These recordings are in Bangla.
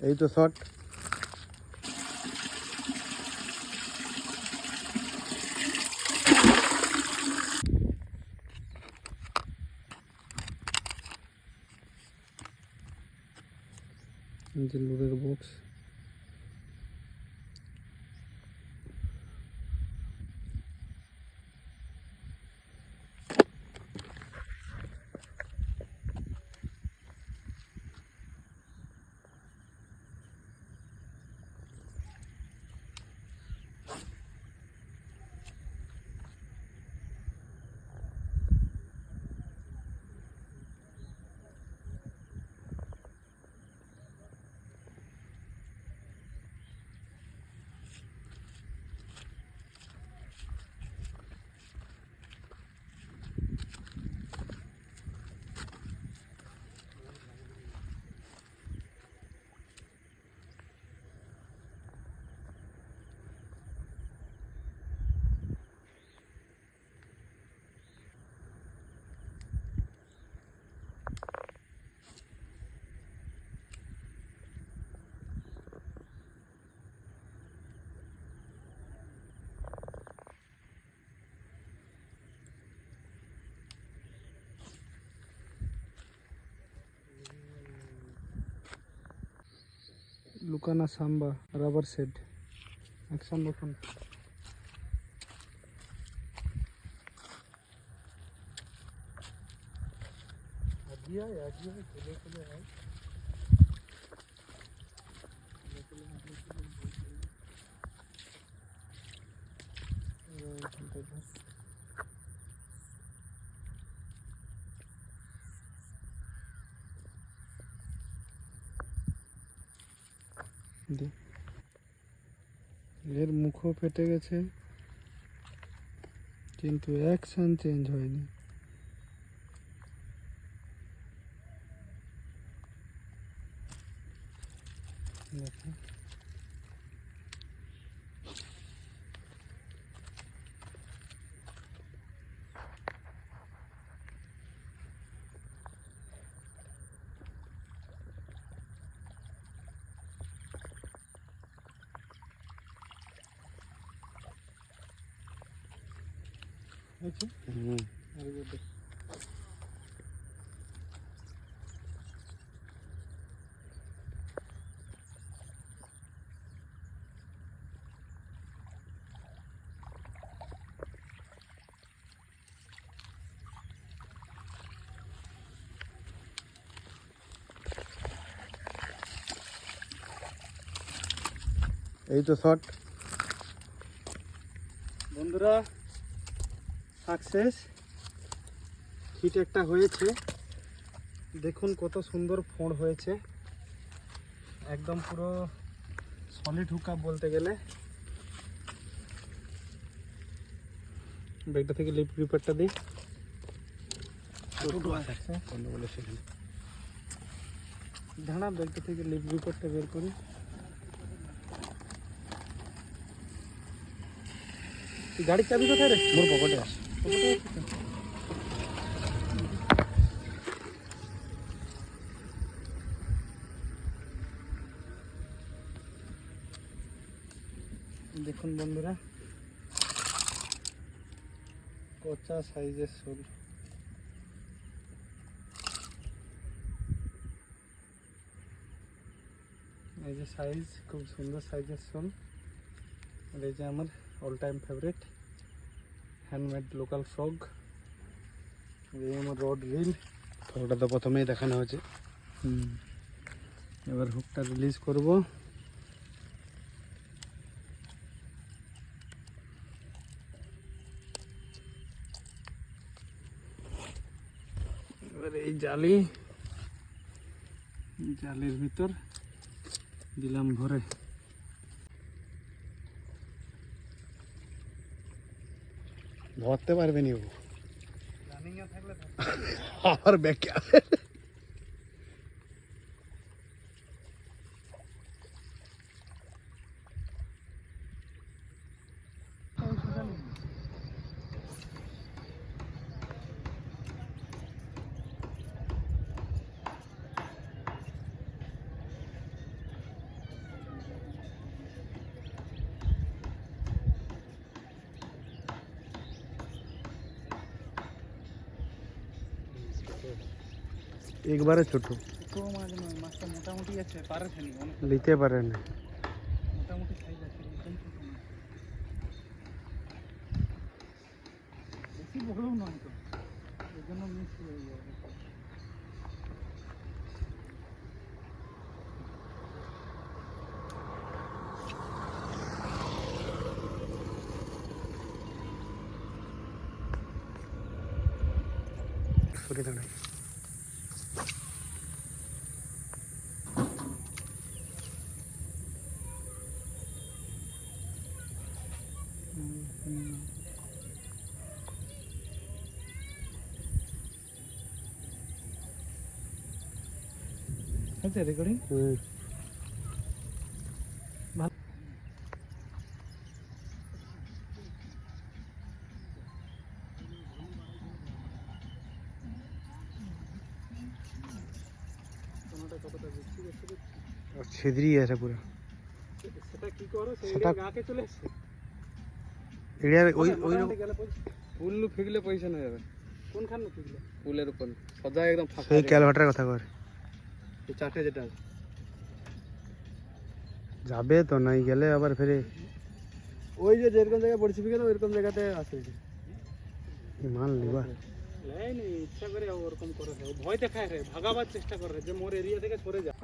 এই তো শট যে বক্স লুকানা সাম্বা রাবার সেট অ্যাকশন দেখুন দে। এর মুখও ফেটে গেছে কিন্তু অ্যাকশন চেঞ্জ হয়নি দেখো। হয়েছে? Very good. এই তো শট বন্ধুরা সাকসেস হিট একটা হয়েছে। দেখুন কত সুন্দর ফোঁড় হয়েছে। একদম পুরো সলিড হুকা বলতে গেলে। ব্যাগটা থেকে লিপ রিপেয়ারটা দিই। ধানা ব্যাগটা থেকে লিপ রিপোর্টটা বের করি। গাড়ির চাবি কোথায় রে? মোর পকেটে আছে? দেখুন বন্ধুরা পচা সাইজের শোল এই যে সাইজ খুব সুন্দর সাইজের শোল আর এই যে আমার all time favourite handmade local frog এই আমার রড রিল ফ্রগটা তো প্রথমেই দেখানো হয়েছে। এবার হুকটা রিলিজ করব। এবার এই জালি। জালের ভিতর দিলাম ভরে ধরতে পারবেনি ও। আবার ব্যাকে একবারে ছোট। তো মাছ নয় মাছটা মোটামুটি আছে অনেক নিতে পারে না। মোটামুটি সাইজ আছে একদম ছোট না। বেশি বড়ও নয় তো জন্য মিস হয়ে যাবে সরে দাঁড়ায় হয়েছে রেকর্ডিং হুম। ছিদ্রি আছে পুরো। সেটা কি করো? সেটা- গাকে চলে এসছে এরিয়ার ওই ওই মোটামুটি গেলে পয়সা না যাবে। কোনখান থেকে পুলের উপর। সদা একদম ফাঁকা সেই ক্যালভাটার কথা কর। চারটে যেটা যাবে তো নাই গেলে আবার ফিরে। ওই যে যেরকম জায়গায় পড়ছি ফিকে ওইরকম জায়গাতে আছে মাল নিবা লাইনি ইচ্ছা করে ওরকম করে রে। ভয় দেখায় রে ভাগাবার চেষ্টা করে রে, যে মোর এরিয়া থেকে সরে যা।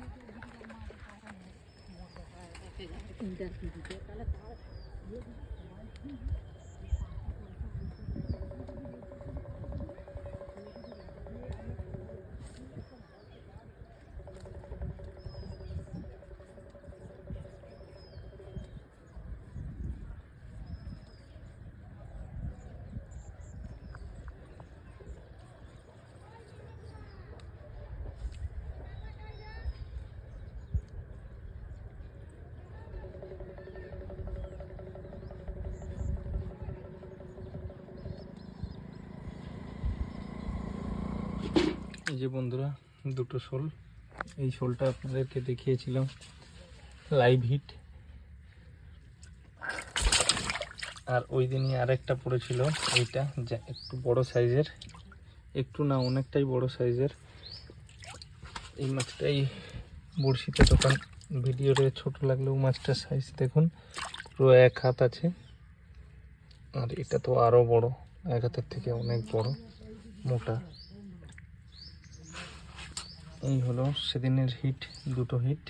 এই যে বন্ধুরা, দুটো শোল। এই শোলটা আপনাদেরকে দেখিয়েছিলাম। লাইভ হিট আর ওই দিনই আরেকটা পড়েছিল, এইটা যা একটু বড় সাইজের। একটু না, অনেকটাই বড় সাইজের। এই মাছটাই বড়শিতে তখন ভিডিওতে ছোট লাগলেও মাছটার সাইজ দেখুন। পুরো এক হাত আছে। আর এটা তো আরও বড়। এক হাতের থেকে অনেক বড়, মোটা। এই হলো সেদিনের হিট দুটো হিট